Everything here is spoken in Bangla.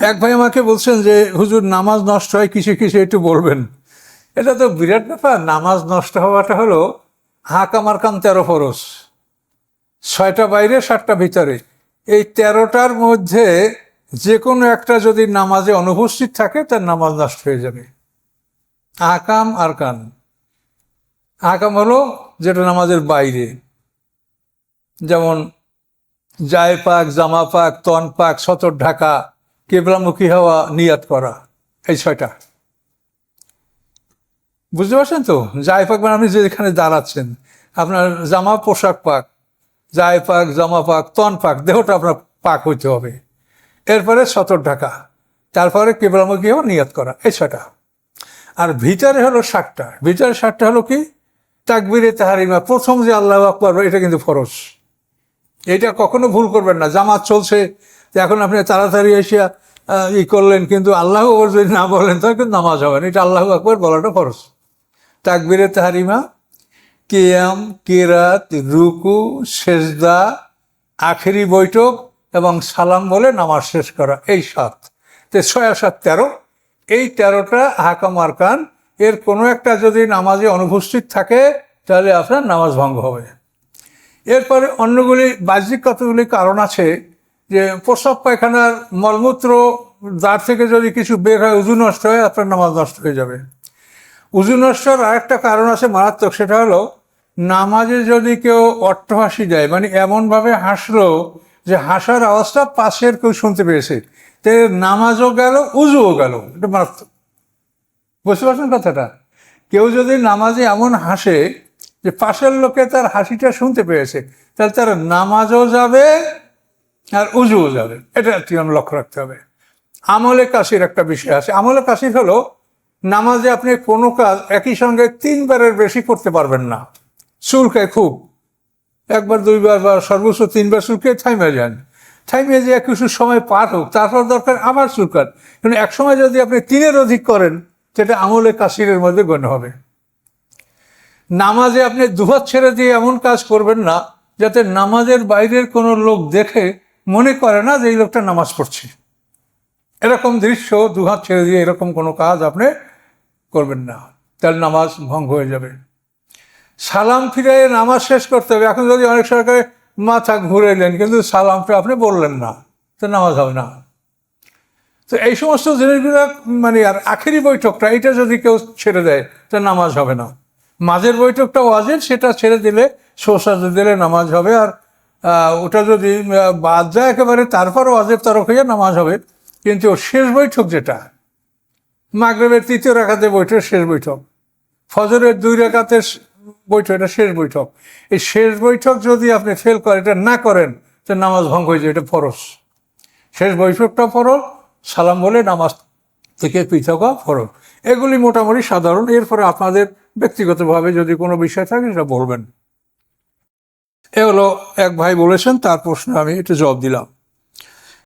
এক ভাই আমাকে বলছেন যে, হুজুর, নামাজ নষ্ট হয় কিসে কিসে একটু বলবেন। এটা তো বিরাট ব্যাপার। নামাজ নষ্ট হওয়াটা হলো হাঁকা মারকাম তেরো ফরস ছয়টা বাইরে, সাতটা ভিতরে। এই তেরোটার মধ্যে যে কোনো একটা যদি নামাজে অনুপস্থিত থাকে, তার নামাজ নষ্ট হয়ে যাবে। আকাম আর কান। আকাম হলো যেটা নামাজের বাইরে। যেমন জায় পাক জামা পাক তন পাক সতর ঢাকা, কেবলামুখী হওয়া, নিয়াত করা, এই ছয়টা। বুঝতে পারছেন তো? জায় পাক মানে আপনি যেখানে দাঁড়াচ্ছেন, আপনার জামা পোশাক পাক জায় পাক জামা পাক তন পাক দেহটা আপনার পাক হইতে হবে। এরপরে সতর ঢাকা, তারপরে কেবলামুখী হওয়া, নিয়াত করা, এই ছয়টা। আর ভিতরে হলো ষাটটা ভিতরে ষাটটা হলো কি? তাকবিরে তাহারিমা, প্রথম যে আল্লাহ আকবর, এটা কিন্তু ফরজ। এটা কখনো ভুল করবেন না। জামাত চলছে এখন আপনি তাড়াতাড়ি এসিয়া ই করলেন, কিন্তু আল্লাহ আকবর যদি না বলেন, তাহলে কিন্তু নামাজ হবে না। এটা আল্লাহ আকবর বলাটা ফরজ। তাকবিরে তাহারিমা, কেয়াম, কেরাত, রুকু, সেজদা, আখেরি বৈঠক এবং সালাম বলে নামাজ শেষ করা, এই সাত। তো ছয় সাত তেরো, এই তেরোটা হাকাম আরকান এর কোনো একটা যদি নামাজে অনুপস্থিত থাকে, তাহলে আপনার নামাজ ভঙ্গ হবে। এরপরে অন্যগুলি বাহ্যিক কতগুলি কারণ আছে যে প্রসব পায়খানার মলমূত্র দাঁত থেকে যদি কিছু বের হয়, উজু নষ্ট হয়, আপনার নামাজ নষ্ট হয়ে যাবে। উজু নষ্টর আরেকটা কারণ আছে মারাত্মক, সেটা হলো নামাজে যদি কেউ অট্টহাসি দেয় মানে এমনভাবে হাসলো যে হাসার আওয়াজটা পাশের কেউ শুনতে পেয়েছে, তো নামাজও গেল, উজুও গেল, এটা মারাত্মক। বুঝতে পারছেন কথাটা? কেউ যদি নামাজে এমন হাসে যে পাশের লোকে তার হাসিটা শুনতে পেয়েছে, তাহলে তার নামাজও যাবে আর উজুও যাবে। এটা একটি লক্ষ্য রাখতে হবে। আমলে কাশির একটা বিষয় আছে। আমলে কাশির হলো নামাজে আপনি কোনো কাজ একই সঙ্গে তিনবারের বেশি করতে পারবেন না। চুলকায় খুব। একবার, দুইবার বা সর্বোচ্চ তিনবার চুলকে থাইমে যান। থাইমে যে কিছু সময় পার হোক, তারপর দরকার আবার চুলকান কিন্তু এক সময় যদি আপনি তিনের অধিক করেন, সেটা আমলে কাশিরের মধ্যে গণ্য হবে। নামাজে আপনি দুহাত ছেড়ে দিয়ে এমন কাজ করবেন না, যাতে নামাজের বাইরের কোনো লোক দেখে মনে করে না যে এই লোকটা নামাজ পড়ছে। এরকম দৃশ্য দুহাত ছেড়ে দিয়ে এরকম কোনো কাজ আপনি করবেন না। তাহলে নামাজ ভঙ্গ হয়ে যাবে। সালাম ফিরে নামাজ শেষ করতে হবে। এখন যদি অনেক সরকারে মাথা ঘুরে এলেন কিন্তু সালামটা আপনি বললেন না, তো নামাজ হবে না। তো এই সমস্ত জিনিসগুলো মানে আর আখেরি বৈঠকটা, এটা যদি কেউ ছেড়ে দেয়, তা নামাজ হবে না। মাঝের বৈঠকটা ওয়াজের সেটা ছেড়ে দিলে সোসাজে দিলে নামাজ হবে, আর ওটা যদি বাদ যায় একেবারে, তারপর ওয়াজের তরফ হয়ে নামাজ হবে। কিন্তু শেষ বৈঠক যেটা, মাগরেবের তৃতীয় রাখাতে বৈঠক শেষ বৈঠক, ফজরের দুই রেখাতের বৈঠক এটা শেষ বৈঠক। এই শেষ বৈঠক যদি আপনি ফেল করেন, এটা না করেন, তো নামাজ ভঙ্গ হয়ে যায়, এটা ফরস শেষ বৈঠকটা ফরজ, সালাম বলে নামাজ থেকে পৃথক ফরজ। এগুলি মোটামুটি সাধারণ। এরপরে আপনাদের ব্যক্তিগতভাবে যদি কোনো বিষয় থাকে, সেটা বলবেন। এ হলো এক ভাই বলেছেন, তার প্রশ্নে আমি একটু জবাব দিলাম।